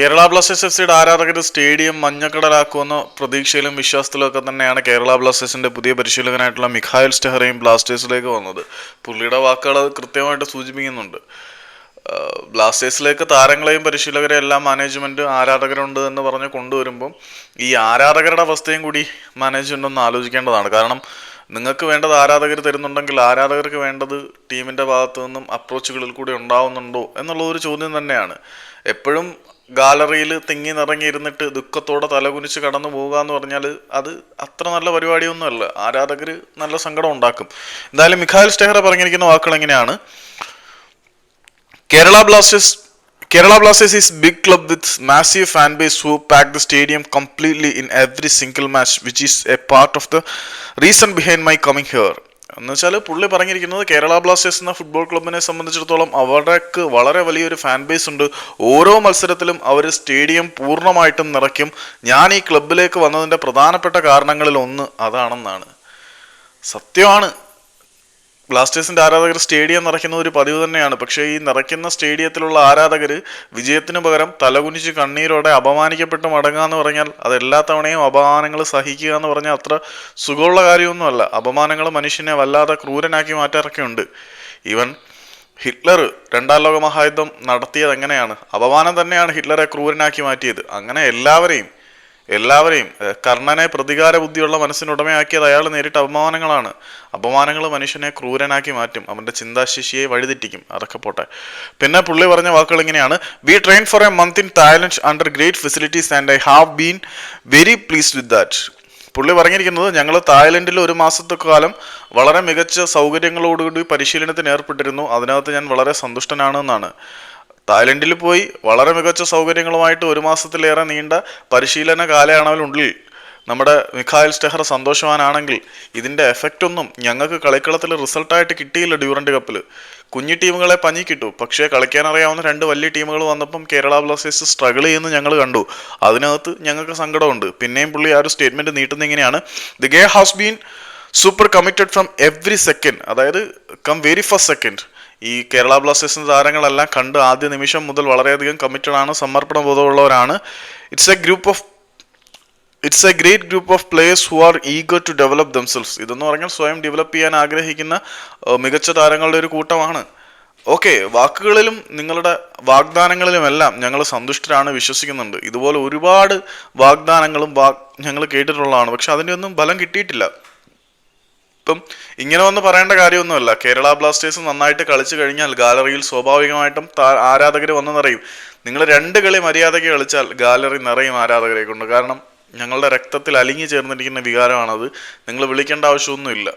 Kerala Blasters F സിയുടെ ആരാധകർ stadium മഞ്ഞക്കടലാക്കുമെന്ന പ്രതീക്ഷയിലും വിശ്വാസത്തിലും ഒക്കെ തന്നെയാണ് കേരള ബ്ലാസ്റ്റേഴ്സിന്റെ പുതിയ പരിശീലകനായിട്ടുള്ള മിഖായൽ സ്റ്റെഹറയും ബ്ലാസ്റ്റേഴ്സിലേക്ക് വന്നത്. പുള്ളിയുടെ വാക്കുകൾ കൃത്യമായിട്ട് സൂചിപ്പിക്കുന്നുണ്ട്. ബ്ലാസ്റ്റേഴ്സിലേക്ക് താരങ്ങളെയും പരിശീലകരെയും എല്ലാം മാനേജ്മെന്റ് ആരാധകരുണ്ട് എന്ന് പറഞ്ഞ് കൊണ്ടുവരുമ്പം ഈ ആരാധകരുടെ അവസ്ഥയും കൂടി മാനേജ്മെന്റ് ഒന്ന് ആലോചിക്കേണ്ടതാണ്. കാരണം നിങ്ങൾക്ക് വേണ്ടത് ആരാധകർ തരുന്നുണ്ടെങ്കിൽ ആരാധകർക്ക് വേണ്ടത് ടീമിന്റെ ഭാഗത്തു നിന്നും അപ്രോച്ചുകളിൽ കൂടെ ഉണ്ടാവുന്നുണ്ടോ എന്നുള്ളതൊരു ചോദ്യം തന്നെയാണ്. എപ്പോഴും ഗാലറിയിൽ തിങ്ങി നിറങ്ങി ഇരുന്നിട്ട് ദുഃഖത്തോടെ തലകുനിച്ച് കടന്നു പോവുക എന്ന് പറഞ്ഞാൽ അത് അത്ര നല്ല പരിപാടിയൊന്നുമല്ല. ആരാധകർ നല്ല സങ്കടം ഉണ്ടാക്കും. എന്തായാലും മിഖായൽ സ്റ്റെഹറ പറഞ്ഞിരിക്കുന്ന വാക്കുകൾ എങ്ങനെയാണ്? Kerala Blasters Kerala Blasters is big club with massive fan base who pack the stadium completely in every single match which is a part of the reason behind my coming here. എന്ന് വെച്ചാൽ പുള്ളി പറഞ്ഞിരിക്കുന്നത് കേരള ബ്ലാസ്റ്റേഴ്സ് എന്ന football ക്ലബിനെ സംബന്ധിച്ചിടത്തോളം അവർക്ക് വളരെ വലിയൊരു ഫാൻ ബേസ് ഉണ്ട്. ഓരോ മത്സരത്തിലും അവർ സ്റ്റേഡിയം പൂർണമായിട്ടും നിറയ്ക്കും. ഞാൻ ഈ ക്ലബിലേക്ക് വന്നതിന്റെ പ്രധാനപ്പെട്ട കാരണങ്ങളിൽ ഒന്ന് അതാണെന്നാണ്. സത്യമാണ്. ബ്ലാസ്റ്റേഴ്സിന്റെ ആരാധകർ സ്റ്റേഡിയം നിറയ്ക്കുന്ന ഒരു പതിവ് തന്നെയാണ്. പക്ഷേ ഈ നിറയ്ക്കുന്ന സ്റ്റേഡിയത്തിലുള്ള ആരാധകർ വിജയത്തിന് പകരം തലകുനിച്ച് കണ്ണീരോടെ അപമാനിക്കപ്പെട്ട് മടങ്ങുക എന്ന് പറഞ്ഞാൽ അത് എല്ലാ തവണയും അപമാനങ്ങൾ സഹിക്കുക എന്ന് പറഞ്ഞാൽ അത്ര സുഖമുള്ള കാര്യമൊന്നുമല്ല. അപമാനങ്ങൾ മനുഷ്യനെ വല്ലാതെ ക്രൂരനാക്കി മാറ്റാറൊക്കെ ഉണ്ട്. ഈവൻ ഹിറ്റ്ലർ രണ്ടാം ലോക മഹായുദ്ധം നടത്തിയത് എങ്ങനെയാണ്? അപമാനം തന്നെയാണ് ഹിറ്റ്ലറെ ക്രൂരനാക്കി മാറ്റിയത്. അങ്ങനെ എല്ലാവരെയും എല്ലാവരെയും കർണനെ പ്രതികാര ബുദ്ധിയുള്ള മനസ്സിനുടമയാക്കിയത് അയാൾ നേരിട്ട അപമാനങ്ങളാണ്. അപമാനങ്ങൾ മനുഷ്യനെ ക്രൂരനാക്കി മാറ്റും അവന്റെ ചിന്താശേഷിയെ വഴിതെറ്റിക്കും. അതൊക്കെ പോട്ടെ. പിന്നെ പുള്ളി പറഞ്ഞ വാക്കുകൾ ഇങ്ങനെയാണ്. We train for a month in Thailand under great facilities and I have been very pleased with that പുള്ളി പറഞ്ഞിരിക്കുന്നത് ഞങ്ങൾ തായ്ലൻഡിൽ ഒരു മാസത്തെ കാലം വളരെ മികച്ച സൗകര്യങ്ങളോടുകൂടി പരിശീലനത്തിന് ഏർപ്പെട്ടിരുന്നു. അതിനകത്ത് ഞാൻ വളരെ സന്തുഷ്ടനാണ് എന്നാണ്. തായ്ലൻഡിൽ പോയി വളരെ മികച്ച സൗകര്യങ്ങളുമായിട്ട് ഒരു മാസത്തിലേറെ നീണ്ട പരിശീലന കാലയളവിനുള്ളിൽ നമ്മുടെ മിഖായൽ സ്റ്റെഹർ സന്തോഷവാനാണെങ്കിൽ ഇതിന്റെ എഫക്റ്റ് ഒന്നും ഞങ്ങൾക്ക് കളിക്കളത്തിൽ റിസൾട്ടായിട്ട് കിട്ടിയില്ല ഡ്യൂറന്റ് കപ്പിൽ. കുഞ്ഞു ടീമുകളെ പഞ്ഞി കിട്ടു പക്ഷേ കളിക്കാൻ അറിയാവുന്ന രണ്ട് വലിയ ടീമുകൾ വന്നപ്പം കേരള ബ്ലാസ്റ്റേഴ്സ് സ്ട്രഗിൾ ചെയ്യുന്ന ഞങ്ങൾ കണ്ടു. അതിനകത്ത് ഞങ്ങൾക്ക് സങ്കടമുണ്ട്. പിന്നെയും പുള്ളി ആ ഒരു സ്റ്റേറ്റ്മെന്റ് നീട്ടുന്ന ഇങ്ങനെയാണ്. The guy has been super committed from every second. അതായത് കം വെരി ഫസ്റ്റ് സെക്കൻഡ്. ഈ കേരള ബ്ലാസ്റ്റേഴ്സിന്റെ താരങ്ങളെല്ലാം കണ്ട് ആദ്യ നിമിഷം മുതൽ വളരെയധികം കമ്മിറ്റഡ് ആണ് സമർപ്പണ ബോധമുള്ളവരാണ്. It's a group of it's a great group of players who are eager to develop themselves ഇതെന്ന് പറഞ്ഞാൽ സ്വയം ഡെവലപ്പ് ചെയ്യാൻ ആഗ്രഹിക്കുന്ന മികച്ച താരങ്ങളുടെ ഒരു കൂട്ടമാണ്. ഓക്കെ വാക്കുകളിലും നിങ്ങളുടെ വാഗ്ദാനങ്ങളിലുമെല്ലാം ഞങ്ങൾ സന്തുഷ്ടരാണ് വിശ്വസിക്കുന്നുണ്ട്. ഇതുപോലെ ഒരുപാട് വാഗ്ദാനങ്ങളും വാ ഞങ്ങൾ കേട്ടിട്ടുള്ളതാണ്. പക്ഷെ അതിന്റെ ഒന്നും ബലം കിട്ടിയിട്ടില്ല. ഇപ്പം ഇങ്ങനെ വന്ന് പറയേണ്ട കാര്യമൊന്നുമല്ല. കേരള ബ്ലാസ്റ്റേഴ്സ് നന്നായിട്ട് കളിച്ചു കഴിഞ്ഞാൽ ഗാലറിയിൽ സ്വാഭാവികമായിട്ടും ആരാധകർ വന്ന് നിറയും. നിങ്ങൾ രണ്ട് കളി മര്യാദയ്ക്ക് കളിച്ചാൽ ഗാലറി നിറയും ആരാധകരെ കൊണ്ട് കാരണം ഞങ്ങളുടെ രക്തത്തിൽ അലിഞ്ഞു ചേർന്നിരിക്കുന്ന വികാരമാണത്. നിങ്ങൾ വിളിക്കേണ്ട ആവശ്യമൊന്നുമില്ല.